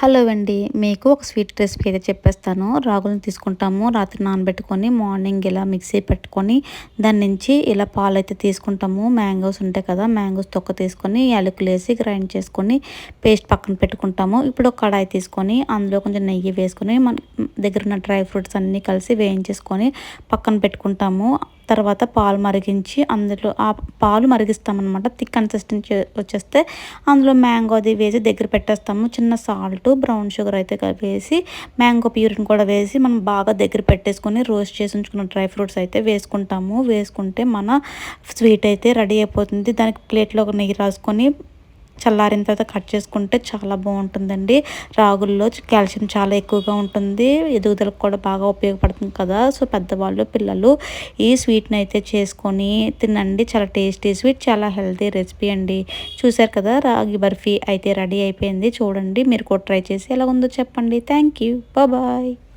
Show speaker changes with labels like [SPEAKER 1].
[SPEAKER 1] Hello అండి మీకు ఒక స్వీట్ రెసిపీ అయితే చెప్పేస్తాను. రాగులను తీసుకుంటాము రాత్రి నానబెట్టుకొని మార్నింగ్ ఇలా మిక్సీ పెట్టుకొని దాని నుంచి ఇలా పాలు అయితే తీసుకుంటాము. మ్యాంగోస్ ఉంటాయి కదా మ్యాంగోస్ తొక్క తీసుకొని యాలకులు వేసి గ్రైండ్ చేసుకొని పేస్ట్ పక్కన పెట్టుకుంటాము. ఇప్పుడు ఒక కడాయి తీసుకొని అందులో కొంచెం నెయ్యి వేసుకొని మన దగ్గర ఉన్న డ్రై ఫ్రూట్స్ అన్నీ కలిసి వేయించేసుకొని పక్కన పెట్టుకుంటాము. తర్వాత పాలు మరిగించి అందులో ఆ పాలు మరిగిస్తామన్నమాట. థిక్ కన్సిస్టెన్సీ వచ్చేస్తే అందులో మ్యాంగో అది వేసి దగ్గర పెట్టేస్తాము. చిన్న సాల్ట్ బ్రౌన్ షుగర్ అయితే వేసి మ్యాంగో ప్యూరిని కూడా వేసి మనం బాగా దగ్గర పెట్టేసుకొని రోస్ట్ చేసి ఉంచుకున్న డ్రై ఫ్రూట్స్ అయితే వేసుకుంటాము. వేసుకుంటే మన స్వీట్ అయితే రెడీ అయిపోతుంది. దానికి ప్లేట్లో ఒక నెయ్యి రాసుకొని చల్లారిన తర్వాత కట్ చేసుకుంటే చాలా బాగుంటుందండి. రాగుల్లో కాల్షియం చాలా ఎక్కువగా ఉంటుంది. ఎదుగుదలకు కూడా బాగా ఉపయోగపడుతుంది కదా. సో పెద్దవాళ్ళు పిల్లలు ఈ స్వీట్ని అయితే చేసుకొని తినండి. చాలా టేస్టీ స్వీట్ చాలా హెల్తీ రెసిపీ అండి. చూసారు కదా రాగి బర్ఫీ అయితే రెడీ అయిపోయింది. చూడండి మీరు కూడా ట్రై చేసి ఎలా ఉందో చెప్పండి. Thank you. బాయ్.